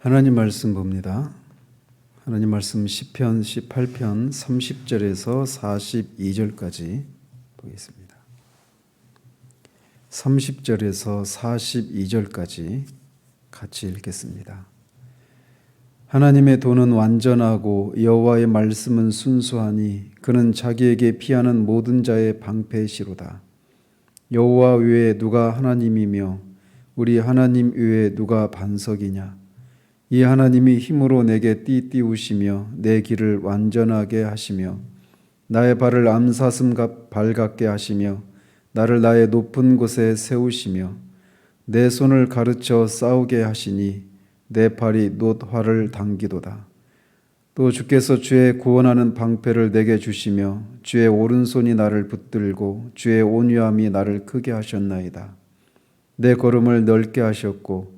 하나님 말씀 봅니다. 하나님 말씀 시편 18편 30절에서 42절까지 보겠습니다. 30절에서 42절까지 같이 읽겠습니다. 하나님의 도는 완전하고 여호와의 말씀은 순수하니 그는 자기에게 피하는 모든 자의 방패시로다. 여호와 외에 누가 하나님이며 우리 하나님 외에 누가 반석이냐? 이 하나님이 힘으로 내게 띠띠우시며 내 길을 완전하게 하시며 나의 발을 암사슴 발 같게 하시며 나를 나의 높은 곳에 세우시며 내 손을 가르쳐 싸우게 하시니 내 팔이 놋화를 당기도다. 또 주께서 주의 구원하는 방패를 내게 주시며 주의 오른손이 나를 붙들고 주의 온유함이 나를 크게 하셨나이다. 내 걸음을 넓게 하셨고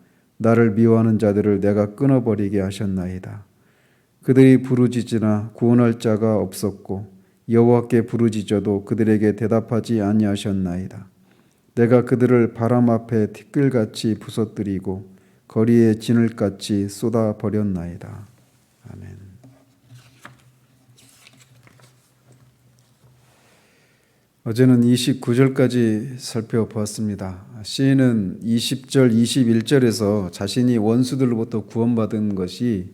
나를 미워하는 자들을 내가 끊어버리게 하셨나이다. 그들이 부르짖으나 구원할 자가 없었고 여호와께 부르짖어도 그들에게 대답하지 아니하셨나이다. 내가 그들을 바람 앞에 티끌같이 부서뜨리고 거리에 진을같이 쏟아 버렸나이다. 아멘. 어제는 29절까지 살펴보았습니다. 시인은 20절, 21절에서 자신이 원수들로부터 구원받은 것이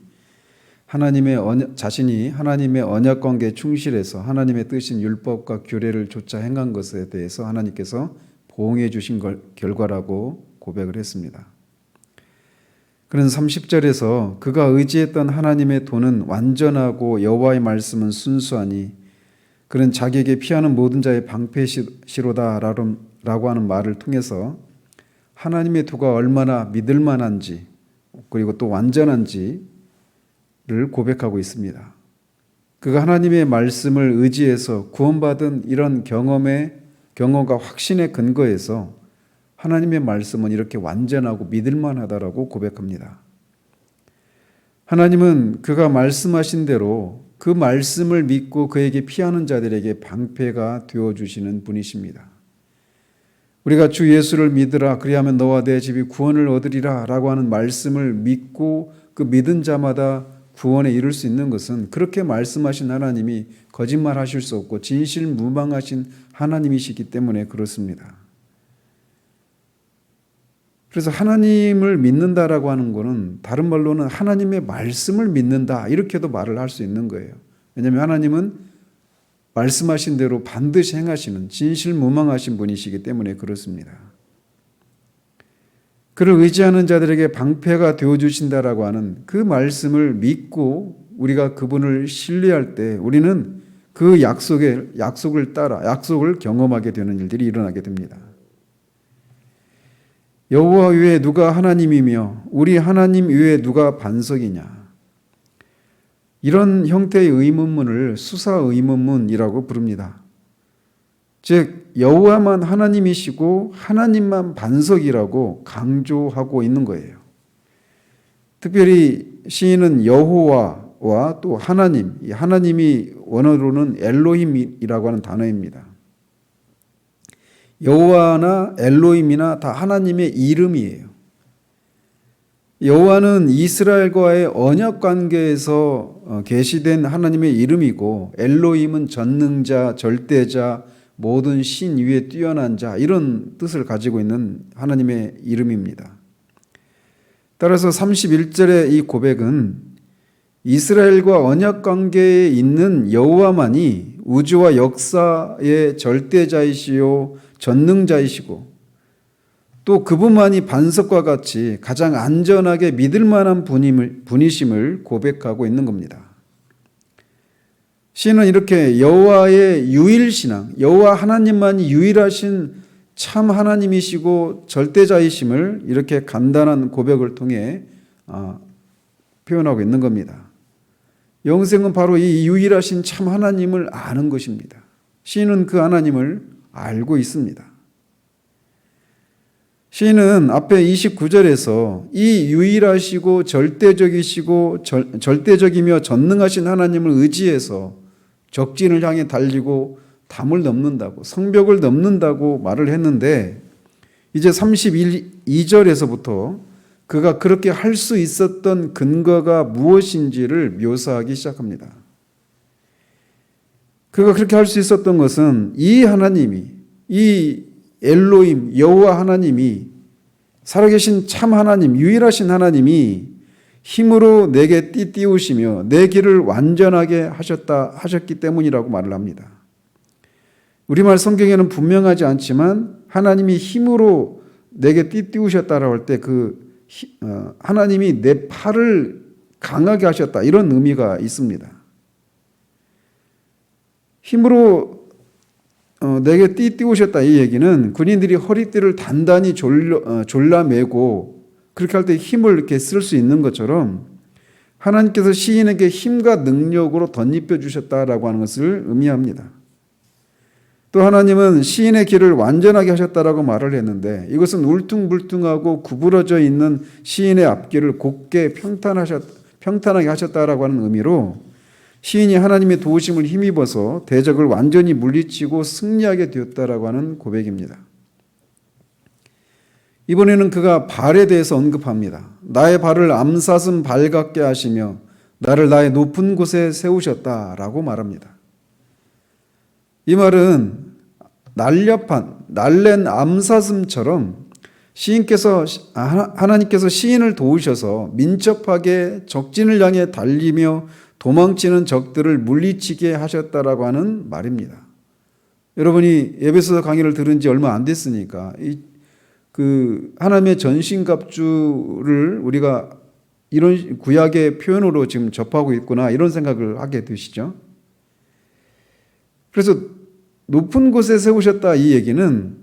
하나님의 언약, 자신이 하나님의 언약 관계에 충실해서 하나님의 뜻인 율법과 규례를 조차 행한 것에 대해서 하나님께서 보응해 주신 걸, 결과라고 고백을 했습니다. 그는 30절에서 그가 의지했던 하나님의 도는 완전하고 여호와의 말씀은 순수하니 그는 자기에게 피하는 모든 자의 방패시로다라고 하는 말을 통해서 하나님의 도가 얼마나 믿을 만한지 그리고 또 완전한지를 고백하고 있습니다. 그가 하나님의 말씀을 의지해서 구원받은 이런 경험의 경험과 확신의 근거에서 하나님의 말씀은 이렇게 완전하고 믿을 만하다라고 고백합니다. 하나님은 그가 말씀하신 대로 그 말씀을 믿고 그에게 피하는 자들에게 방패가 되어 주시는 분이십니다. 우리가 주 예수를 믿으라 그리하면 너와 내 집이 구원을 얻으리라라고 하는 말씀을 믿고 그 믿은 자마다 구원에 이룰 수 있는 것은 그렇게 말씀하신 하나님이 거짓말하실 수 없고 진실 무망하신 하나님이시기 때문에 그렇습니다. 그래서 하나님을 믿는다라고 하는 것은 다른 말로는 하나님의 말씀을 믿는다 이렇게도 말을 할 수 있는 거예요. 왜냐하면 하나님은 말씀하신 대로 반드시 행하시는 진실 무망하신 분이시기 때문에 그렇습니다. 그를 의지하는 자들에게 방패가 되어 주신다라고 하는 그 말씀을 믿고 우리가 그분을 신뢰할 때 우리는 그 약속에 약속을 따라 약속을 경험하게 되는 일들이 일어나게 됩니다. 여호와 외에 누가 하나님이며 우리 하나님 외에 누가 반석이냐? 이런 형태의 의문문을 수사 의문문이라고 부릅니다. 즉 여호와만 하나님이시고 하나님만 반석이라고 강조하고 있는 거예요. 특별히 시인은 여호와와 또 하나님, 하나님이 원어로는 엘로힘이라고 하는 단어입니다. 여호와나 엘로임이나 다 하나님의 이름이에요. 여호와는 이스라엘과의 언약 관계에서 어, 계시된 하나님의 이름이고 엘로임은 전능자, 절대자, 모든 신 위에 뛰어난 자 이런 뜻을 가지고 있는 하나님의 이름입니다. 따라서 31절의 이 고백은 이스라엘과 언약 관계에 있는 여호와만이 우주와 역사의 절대자이시요 전능자이시고 또 그분만이 반석과 같이 가장 안전하게 믿을 만한 분임을, 분이심을 고백하고 있는 겁니다. 시는 이렇게 여호와의 유일 신앙, 여호와 하나님만이 유일하신 참 하나님이시고 절대자이심을 이렇게 간단한 고백을 통해 아, 표현하고 있는 겁니다. 영생은 바로 이 유일하신 참 하나님을 아는 것입니다. 시인은 그 하나님을 알고 있습니다. 시인은 앞에 29절에서 이 유일하시고 절대적이시고 절, 절대적이며 전능하신 하나님을 의지해서 적진을 향해 달리고 담을 넘는다고 성벽을 넘는다고 말을 했는데 이제 32절에서부터 그가 그렇게 할 수 있었던 근거가 무엇인지를 묘사하기 시작합니다. 그가 그렇게 할 수 있었던 것은 이 하나님이 이 엘로임 여호와 하나님이 살아계신 참 하나님 유일하신 하나님이 힘으로 내게 띠띠우시며 내 길을 완전하게 하셨다 하셨기 때문이라고 말을 합니다. 우리말 성경에는 분명하지 않지만 하나님이 힘으로 내게 띠띠우셨다라고 할 때그 어, 하나님이 내 팔을 강하게 하셨다 이런 의미가 있습니다. 힘으로 어, 내게 띠띠우셨다 이 얘기는 군인들이 허리띠를 단단히 졸라, 어, 졸라매고 그렇게 할 때 힘을 이렇게 쓸 수 있는 것처럼 하나님께서 시인에게 힘과 능력으로 덧입혀 주셨다라고 하는 것을 의미합니다. 또 하나님은 시인의 길을 완전하게 하셨다라고 말을 했는데 이것은 울퉁불퉁하고 구부러져 있는 시인의 앞길을 곧게 평탄하셨, 평탄하게 하셨다라고 하는 의미로 시인이 하나님의 도우심을 힘입어서 대적을 완전히 물리치고 승리하게 되었다라고 하는 고백입니다. 이번에는 그가 발에 대해서 언급합니다. 나의 발을 암사슴 발 같게 하시며 나를 나의 높은 곳에 세우셨다라고 말합니다. 이 말은 날렵한 날랜 암사슴처럼 시인께서 하나님께서 시인을 도우셔서 민첩하게 적진을 향해 달리며 도망치는 적들을 물리치게 하셨다라고 하는 말입니다. 여러분이 예배서 강의를 들은 지 얼마 안 됐으니까 이 그 하나님의 전신갑주를 우리가 이런 구약의 표현으로 지금 접하고 있구나 이런 생각을 하게 되시죠. 그래서 높은 곳에 세우셨다 이 얘기는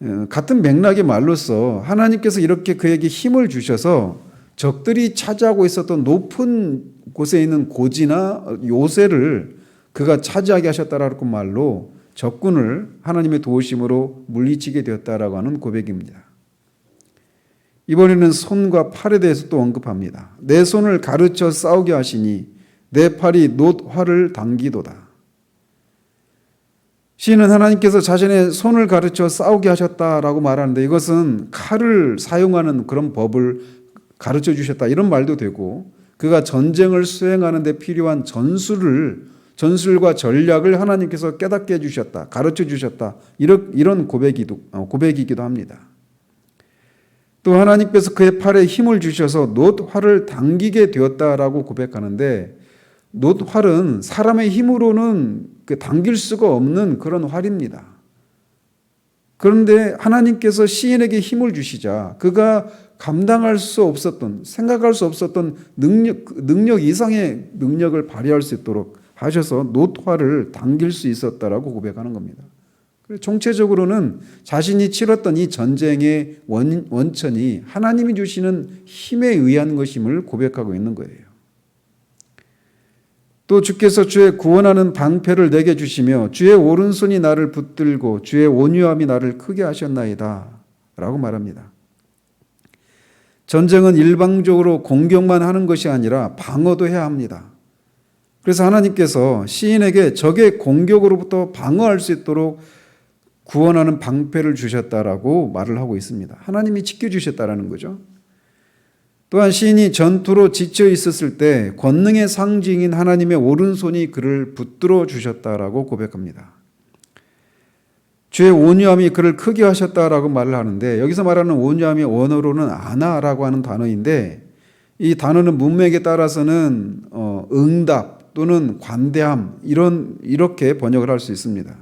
어, 같은 맥락의 말로서 하나님께서 이렇게 그에게 힘을 주셔서 적들이 차지하고 있었던 높은 곳에 있는 고지나 요새를 그가 차지하게 하셨다라고 말로 적군을 하나님의 도우심으로 물리치게 되었다라고 하는 고백입니다. 이번에는 손과 팔에 대해서 또 언급합니다. 내 손을 가르쳐 싸우게 하시니 내 팔이 놋 활을 당기도다. 시인은 하나님께서 자신의 손을 가르쳐 싸우게 하셨다라고 말하는데 이것은 칼을 사용하는 그런 법을 가르쳐 주셨다 이런 말도 되고 그가 전쟁을 수행하는 데 필요한 전술을 전술과 전략을 하나님께서 깨닫게 해 주셨다. 가르쳐 주셨다. 이런 이런 고백이도 어, 고백이기도 합니다. 또 하나님께서 그의 팔에 힘을 주셔서 놋 활을 당기게 되었다라고 고백하는데 놋 활은 사람의 힘으로는 그 당길 수가 없는 그런 활입니다. 그런데 하나님께서 시인에게 힘을 주시자 그가 감당할 수 없었던 생각할 수 없었던 능력 능력 이상의 능력을 발휘할 수 있도록 하셔서 노화를 당길 수 있었다라고 고백하는 겁니다. 총체적으로는 자신이 치렀던 이 전쟁의 원, 원천이 하나님이 주시는 힘에 의한 것임을 고백하고 있는 거예요. 또 주께서 주의 구원하는 방패를 내게 주시며 주의 오른손이 나를 붙들고 주의 온유함이 나를 크게 하셨나이다. 라고 말합니다. 전쟁은 일방적으로 공격만 하는 것이 아니라 방어도 해야 합니다. 그래서 하나님께서 시인에게 적의 공격으로부터 방어할 수 있도록 구원하는 방패를 주셨다라고 말을 하고 있습니다. 하나님이 지켜주셨다라는 거죠. 또한 시인이 전투로 지쳐 있었을 때 권능의 상징인 하나님의 오른손이 그를 붙들어 주셨다라고 고백합니다. 주의 온유함이 그를 크게 하셨다라고 말을 하는데 여기서 말하는 온유함이 원어로는 아나라고 하는 단어인데 이 단어는 문맥에 따라서는 어, 응답 또는 관대함 이런 이렇게 번역을 할 수 있습니다.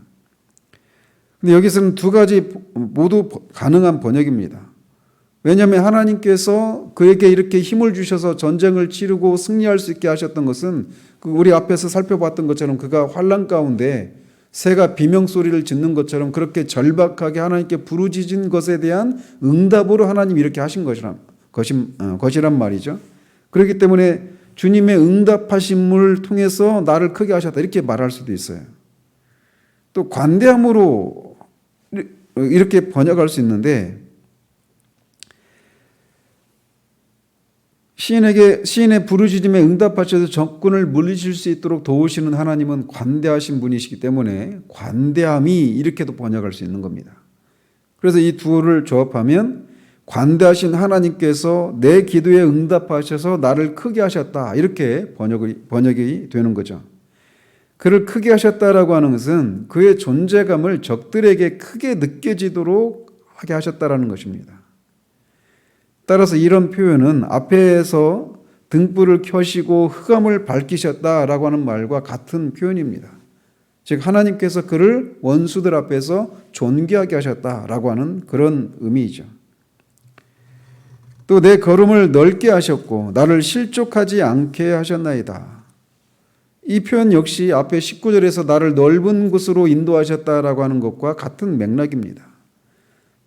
근데 여기서는 두 가지 모두 가능한 번역입니다. 왜냐하면 하나님께서 그에게 이렇게 힘을 주셔서 전쟁을 치르고 승리할 수 있게 하셨던 것은 그 우리 앞에서 살펴봤던 것처럼 그가 환란 가운데 새가 비명 소리를 짓는 것처럼 그렇게 절박하게 하나님께 부르짖은 것에 대한 응답으로 하나님 이렇게 하신 것이란 것이, 어, 것이란 말이죠. 그렇기 때문에 주님의 응답하심을 통해서 나를 크게 하셨다 이렇게 말할 수도 있어요. 또 관대함으로 이렇게 번역할 수 있는데 시인에게 시인의 부르짖음에 응답하셔서 적군을 물리칠 수 있도록 도우시는 하나님은 관대하신 분이시기 때문에 관대함이 이렇게도 번역할 수 있는 겁니다. 그래서 이 두를 조합하면 관대하신 하나님께서 내 기도에 응답하셔서 나를 크게 하셨다 이렇게 번역이 번역이 되는 거죠. 그를 크게 하셨다라고 하는 것은 그의 존재감을 적들에게 크게 느껴지도록 하게 하셨다라는 것입니다. 따라서 이런 표현은 앞에서 등불을 켜시고 흑암을 밝히셨다라고 하는 말과 같은 표현입니다. 즉 하나님께서 그를 원수들 앞에서 존귀하게 하셨다라고 하는 그런 의미이죠. 또 내 걸음을 넓게 하셨고 나를 실족하지 않게 하셨나이다. 이 표현 역시 앞에 19절에서 나를 넓은 곳으로 인도하셨다라고 하는 것과 같은 맥락입니다.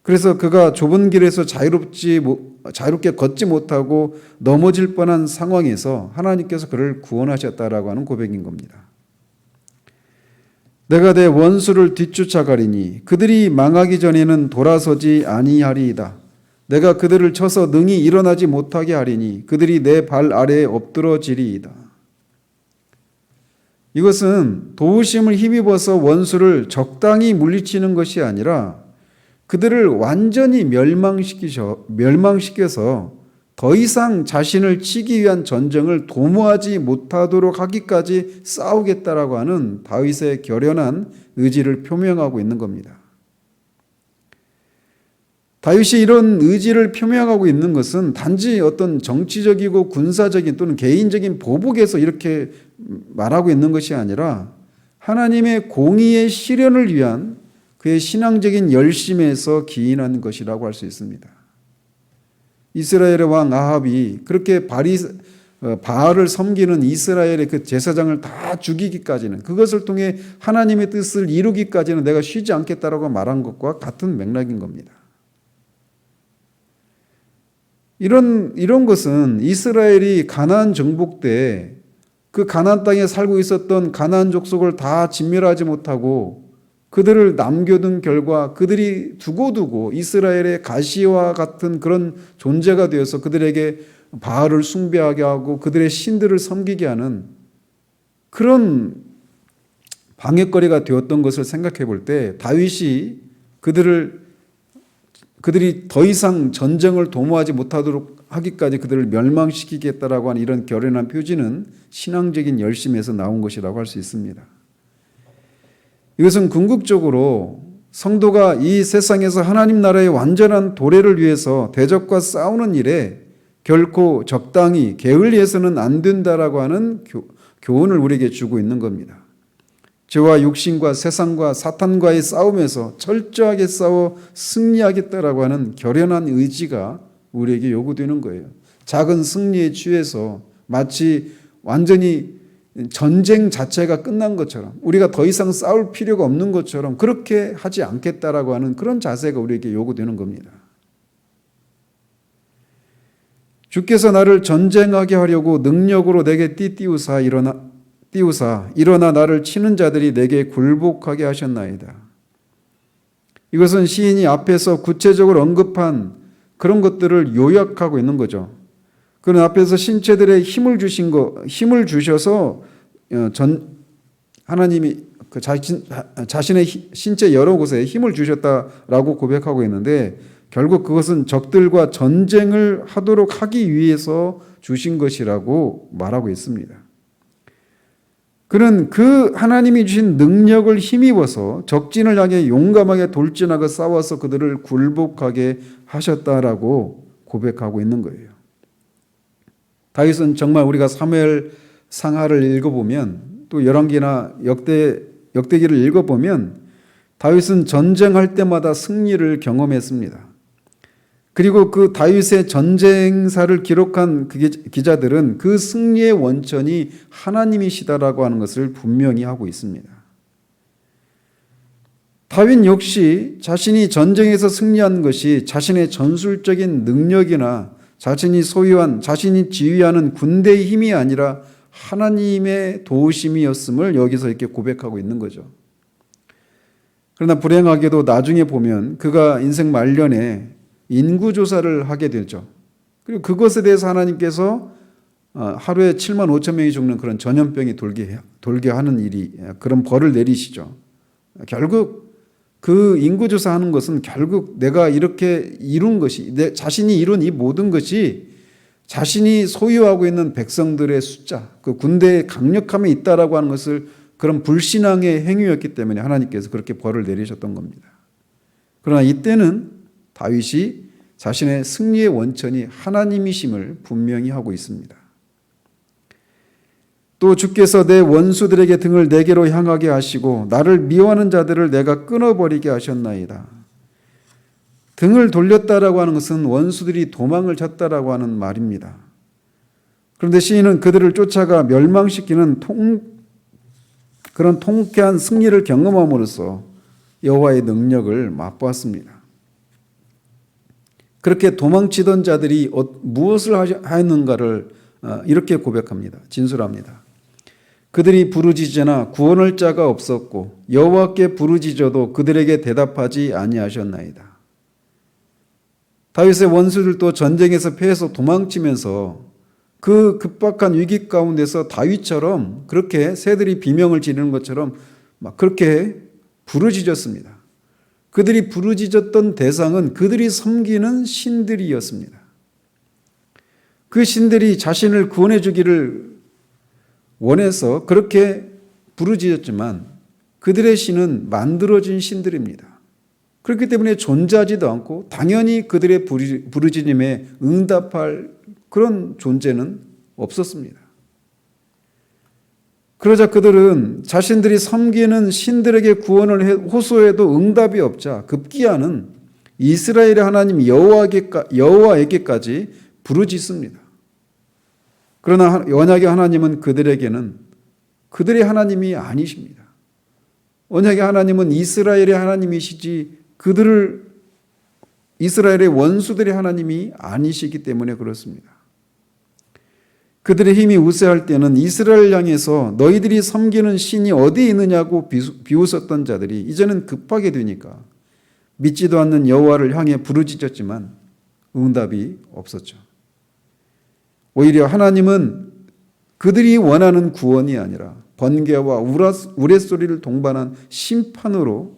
그래서 그가 좁은 길에서 자유롭지 자유롭게 걷지 못하고 넘어질 뻔한 상황에서 하나님께서 그를 구원하셨다라고 하는 고백인 겁니다. 내가 내 원수를 뒤쫓아가리니 그들이 망하기 전에는 돌아서지 아니하리이다. 내가 그들을 쳐서 능히 일어나지 못하게 하리니 그들이 내 발 아래에 엎드러지리이다. 이것은 도우심을 힘입어서 원수를 적당히 물리치는 것이 아니라 그들을 완전히 멸망시키셔, 멸망시켜서 더 이상 자신을 치기 위한 전쟁을 도모하지 못하도록 하기까지 싸우겠다라고 하는 다윗의 결연한 의지를 표명하고 있는 겁니다. 다윗이 이런 의지를 표명하고 있는 것은 단지 어떤 정치적이고 군사적인 또는 개인적인 보복에서 이렇게 말하고 있는 것이 아니라 하나님의 공의의 실현을 위한 그의 신앙적인 열심에서 기인한 것이라고 할 수 있습니다. 이스라엘의 왕 아합이 그렇게 바리 어, 바알을 섬기는 이스라엘의 그 제사장을 다 죽이기까지는 그것을 통해 하나님의 뜻을 이루기까지는 내가 쉬지 않겠다라고 말한 것과 같은 맥락인 겁니다. 이런 이런 것은 이스라엘이 가나안 정복 때 그 가나안 땅에 살고 있었던 가나안 족속을 다 진멸하지 못하고 그들을 남겨둔 결과 그들이 두고두고 이스라엘의 가시와 같은 그런 존재가 되어서 그들에게 바알을 숭배하게 하고 그들의 신들을 섬기게 하는 그런 방해거리가 되었던 것을 생각해 볼 때 다윗이 그들을 그들이 더 이상 전쟁을 도모하지 못하도록 하기까지 그들을 멸망시키겠다라고 하는 이런 결연한 표지는 신앙적인 열심에서 나온 것이라고 할 수 있습니다. 이것은 궁극적으로 성도가 이 세상에서 하나님 나라의 완전한 도래를 위해서 대적과 싸우는 일에 결코 적당히 게을리해서는 안 된다라고 하는 교훈을 우리에게 주고 있는 겁니다. 죄와 육신과 세상과 사탄과의 싸움에서 철저하게 싸워 승리하겠다라고 하는 결연한 의지가 우리에게 요구되는 거예요. 작은 승리에 취해서 마치 완전히 전쟁 자체가 끝난 것처럼 우리가 더 이상 싸울 필요가 없는 것처럼 그렇게 하지 않겠다라고 하는 그런 자세가 우리에게 요구되는 겁니다. 주께서 나를 전쟁하게 하려고 능력으로 내게 띠띠우사 일어나 띄우사 일어나 나를 치는 자들이 내게 굴복하게 하셨나이다. 이것은 시인이 앞에서 구체적으로 언급한 그런 것들을 요약하고 있는 거죠. 그는 앞에서 신체들의 힘을 주신 거, 힘을 주셔서 어, 전 하나님이 그 자신 자신의 신체 여러 곳에 힘을 주셨다라고 고백하고 있는데 결국 그것은 적들과 전쟁을 하도록 하기 위해서 주신 것이라고 말하고 있습니다. 그는 그 하나님이 주신 능력을 힘입어서 적진을 향해 용감하게 돌진하고 싸워서 그들을 굴복하게 하셨다라고 고백하고 있는 거예요. 다윗은 정말 우리가 사무엘 상하를 읽어보면 또 열왕기나 역대 역대기를 읽어보면 다윗은 전쟁할 때마다 승리를 경험했습니다. 그리고 그 다윗의 전쟁사를 기록한 그 기자들은 그 승리의 원천이 하나님이시다라고 하는 것을 분명히 하고 있습니다. 다윗 역시 자신이 전쟁에서 승리한 것이 자신의 전술적인 능력이나 자신이 소유한 자신이 지휘하는 군대의 힘이 아니라 하나님의 도우심이었음을 여기서 이렇게 고백하고 있는 거죠. 그러나 불행하게도 나중에 보면 그가 인생 말년에 인구 조사를 하게 되죠. 그리고 그것에 대해서 하나님께서 어, 하루에 7만 5천 명이 죽는 그런 전염병이 돌게 돌게 하는 일이 그런 벌을 내리시죠. 결국 그 인구 조사 하는 것은 결국 내가 이렇게 이룬 것이 내 자신이 이룬 이 모든 것이 자신이 소유하고 있는 백성들의 숫자, 그 군대의 강력함에 있다라고 하는 것을 그런 불신앙의 행위였기 때문에 하나님께서 그렇게 벌을 내리셨던 겁니다. 그러나 이때는 다윗이 자신의 승리의 원천이 하나님이심을 분명히 하고 있습니다. 또 주께서 내 원수들에게 등을 내게로 향하게 하시고 나를 미워하는 자들을 내가 끊어버리게 하셨나이다. 등을 돌렸다라고 하는 것은 원수들이 도망을 쳤다라고 하는 말입니다. 그런데 시인은 그들을 쫓아가 멸망시키는 통, 그런 통쾌한 승리를 경험함으로써 여호와의 능력을 맛보았습니다. 그렇게 도망치던 자들이 어, 무엇을 하였는가를 어, 이렇게 고백합니다. 진술합니다. 그들이 부르짖으나 구원할 자가 없었고 여호와께 부르짖어도 그들에게 대답하지 아니하셨나이다. 다윗의 원수들도 전쟁에서 패해서 도망치면서 그 급박한 위기 가운데서 다윗처럼 그렇게 새들이 비명을 지르는 것처럼 막 그렇게 부르짖었습니다. 그들이 부르짖었던 대상은 그들이 섬기는 신들이었습니다. 그 신들이 자신을 구원해 주기를 원해서 그렇게 부르짖었지만 그들의 신은 만들어진 신들입니다. 그렇기 때문에 존재하지도 않고 당연히 그들의 부르짖음에 응답할 그런 존재는 없었습니다. 그러자 그들은 자신들이 섬기는 신들에게 구원을 호소해도 응답이 없자 급기야는 이스라엘의 하나님 여호와에게까지 부르짖습니다. 그러나 언약의 하나님은 그들에게는 그들의 하나님이 아니십니다. 언약의 하나님은 이스라엘의 하나님이시지 그들을 이스라엘의 원수들의 하나님이 아니시기 때문에 그렇습니다. 그들의 힘이 우세할 때는 이스라엘 향해서 너희들이 섬기는 신이 어디에 있느냐고 비웃었던 자들이 이제는 급하게 되니까 믿지도 않는 여호와를 향해 부르짖었지만 응답이 없었죠. 오히려 하나님은 그들이 원하는 구원이 아니라 번개와 우레소리를 동반한 심판으로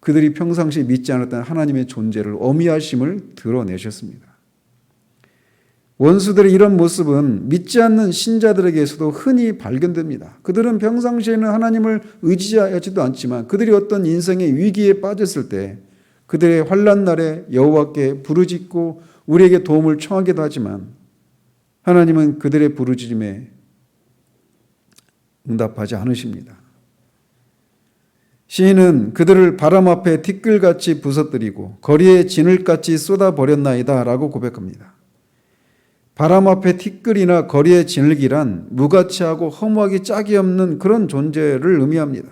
그들이 평상시 믿지 않았던 하나님의 존재를 어미하심을 드러내셨습니다. 원수들의 이런 모습은 믿지 않는 신자들에게서도 흔히 발견됩니다. 그들은 평상시에는 하나님을 의지하지도 않지만 그들이 어떤 인생의 위기에 빠졌을 때 그들의 환란 날에 여호와께 부르짖고 우리에게 도움을 청하기도 하지만 하나님은 그들의 부르짖음에 응답하지 않으십니다. 시인은 그들을 바람 앞에 티끌같이 부서뜨리고 거리에 진을같이 쏟아버렸나이다 라고 고백합니다. 바람 앞에 티끌이나 거리에 진흙이란 무가치하고 허무하기 짝이 없는 그런 존재를 의미합니다.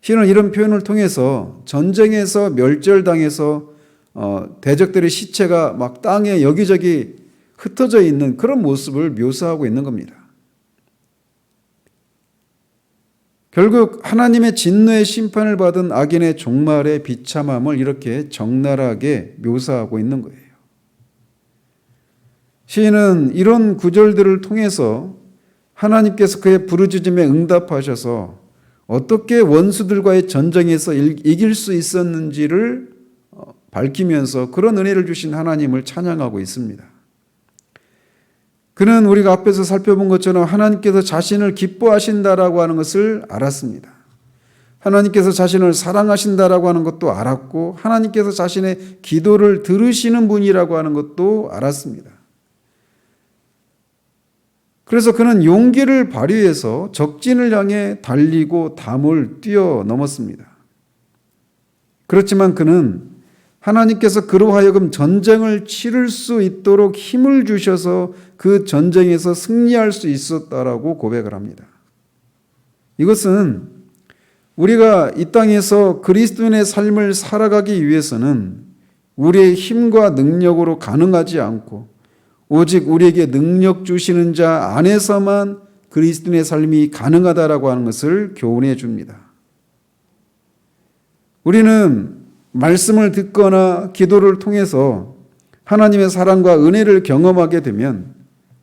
시인은 이런 표현을 통해서 전쟁에서 멸절당해서 어, 대적들의 시체가 막 땅에 여기저기 흩어져 있는 그런 모습을 묘사하고 있는 겁니다. 결국 하나님의 진노의 심판을 받은 악인의 종말의 비참함을 이렇게 적나라하게 묘사하고 있는 거예요. 시인은 이런 구절들을 통해서 하나님께서 그의 부르짖음에 응답하셔서 어떻게 원수들과의 전쟁에서 이길 수 있었는지를 어, 밝히면서 그런 은혜를 주신 하나님을 찬양하고 있습니다. 그는 우리가 앞에서 살펴본 것처럼 하나님께서 자신을 기뻐하신다라고 하는 것을 알았습니다. 하나님께서 자신을 사랑하신다라고 하는 것도 알았고 하나님께서 자신의 기도를 들으시는 분이라고 하는 것도 알았습니다. 그래서 그는 용기를 발휘해서 적진을 향해 달리고 담을 뛰어넘었습니다. 그렇지만 그는 하나님께서 그로 하여금 전쟁을 치를 수 있도록 힘을 주셔서 그 전쟁에서 승리할 수 있었다라고 고백을 합니다. 이것은 우리가 이 땅에서 그리스도인의 삶을 살아가기 위해서는 우리의 힘과 능력으로 가능하지 않고 오직 우리에게 능력 주시는 자 안에서만 그리스도인의 삶이 가능하다라고 하는 것을 교훈해 줍니다. 우리는 말씀을 듣거나 기도를 통해서 하나님의 사랑과 은혜를 경험하게 되면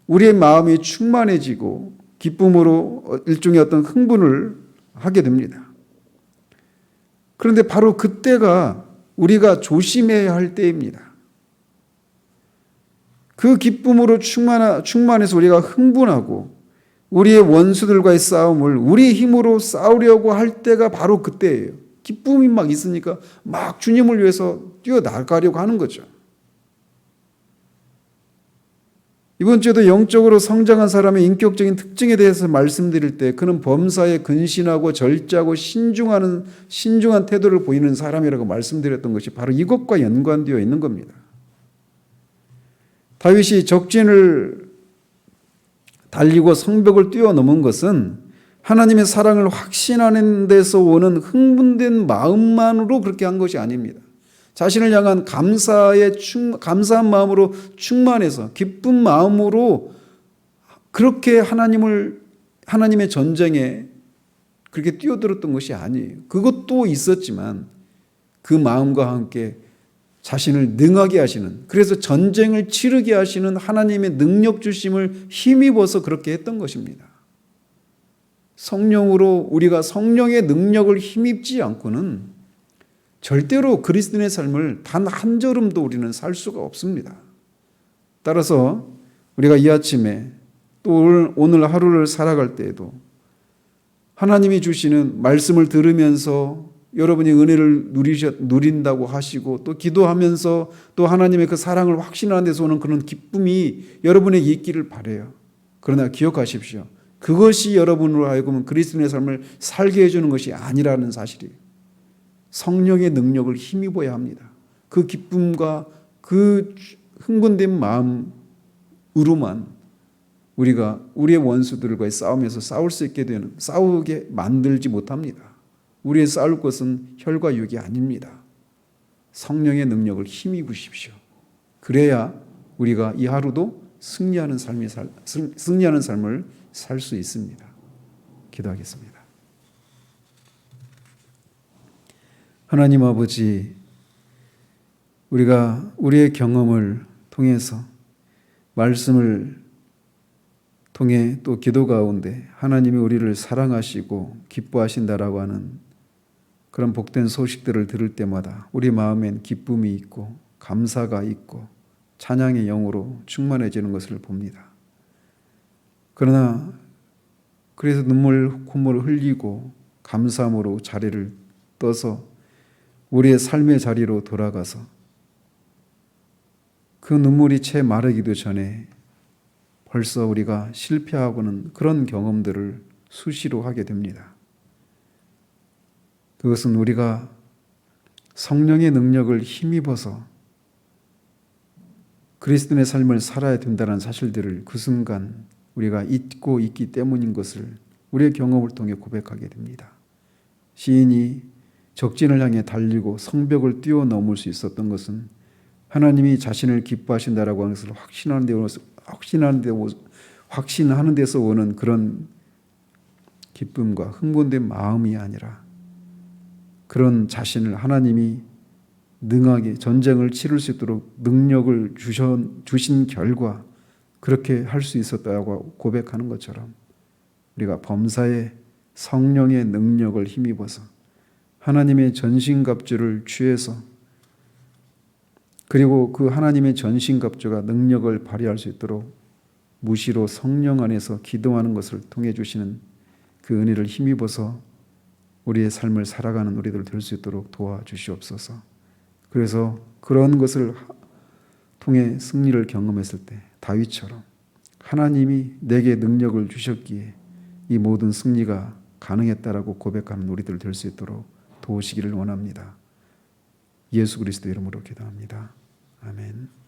우리의 마음이 충만해지고 기쁨으로 일종의 어떤 흥분을 하게 됩니다. 그런데 바로 그때가 우리가 조심해야 할 때입니다. 그 기쁨으로 충만, 충만해서 우리가 흥분하고 우리의 원수들과의 싸움을 우리 힘으로 싸우려고 할 때가 바로 그때예요. 기쁨이 막 있으니까 막 주님을 위해서 뛰어나가려고 하는 거죠. 이번 주에도 영적으로 성장한 사람의 인격적인 특징에 대해서 말씀드릴 때 그는 범사에 근신하고 절제하고 신중하는 신중한 태도를 보이는 사람이라고 말씀드렸던 것이 바로 이것과 연관되어 있는 겁니다. 다윗이 적진을 달리고 성벽을 뛰어넘은 것은 하나님의 사랑을 확신하는 데서 오는 흥분된 마음만으로 그렇게 한 것이 아닙니다. 자신을 향한 감사의 충, 감사한 마음으로 충만해서 기쁜 마음으로 그렇게 하나님을 하나님의 전쟁에 그렇게 뛰어들었던 것이 아니에요. 그것도 있었지만 그 마음과 함께 자신을 능하게 하시는 그래서 전쟁을 치르게 하시는 하나님의 능력 주심을 힘입어서 그렇게 했던 것입니다. 성령으로 우리가 성령의 능력을 힘입지 않고는 절대로 그리스도인의 삶을 단 한 걸음도 우리는 살 수가 없습니다. 따라서 우리가 이 아침에 또 오늘 하루를 살아갈 때에도 하나님이 주시는 말씀을 들으면서 여러분이 은혜를 누리셨, 누린다고 하시고 또 기도하면서 또 하나님의 그 사랑을 확신하는 데서 오는 그런 기쁨이 여러분에게 있기를 바래요. 그러나 기억하십시오. 그것이 여러분으로 하여금 그리스도의 삶을 살게 해주는 것이 아니라는 사실이에요. 성령의 능력을 힘입어야 합니다. 그 기쁨과 그 흥분된 마음으로만 우리가 우리의 원수들과의 싸움에서 싸울 수 있게 되는 싸우게 만들지 못합니다. 우리의 싸울 것은 혈과 육이 아닙니다. 성령의 능력을 힘입으십시오. 그래야 우리가 이 하루도 승리하는 삶이 살, 승리하는 삶을 살 수 있습니다. 기도하겠습니다. 하나님 아버지, 우리가 우리의 경험을 통해서 말씀을 통해 또 기도 가운데 하나님이 우리를 사랑하시고 기뻐하신다라고 하는 그런 복된 소식들을 들을 때마다 우리 마음엔 기쁨이 있고 감사가 있고 찬양의 영으로 충만해지는 것을 봅니다. 그러나 그래서 눈물 콧물을 흘리고 감사함으로 자리를 떠서 우리의 삶의 자리로 돌아가서 그 눈물이 채 마르기도 전에 벌써 우리가 실패하고는 그런 경험들을 수시로 하게 됩니다. 그것은 우리가 성령의 능력을 힘입어서 그리스도의 삶을 살아야 된다는 사실들을 그 순간 우리가 잊고 있기 때문인 것을 우리의 경험을 통해 고백하게 됩니다. 시인이 적진을 향해 달리고 성벽을 뛰어넘을 수 있었던 것은 하나님이 자신을 기뻐하신다라고 하는 것을 확신하는 데 확신하는 데 확신하는 데서 오는 그런 기쁨과 흥분된 마음이 아니라 그런 자신을 하나님이 능하게 전쟁을 치를 수 있도록 능력을 주신 결과 그렇게 할 수 있었다고 고백하는 것처럼 우리가 범사에 성령의 능력을 힘입어서 하나님의 전신갑주를 취해서 그리고 그 하나님의 전신갑주가 능력을 발휘할 수 있도록 무시로 성령 안에서 기도하는 것을 통해 주시는 그 은혜를 힘입어서 우리의 삶을 살아가는 우리들 될 수 있도록 도와주시옵소서. 그래서 그런 것을 통해 승리를 경험했을 때 다윗처럼 하나님이 내게 능력을 주셨기에 이 모든 승리가 가능했다라고 고백하는 우리들 될 수 있도록 도우시기를 원합니다. 예수 그리스도 이름으로 기도합니다. 아멘.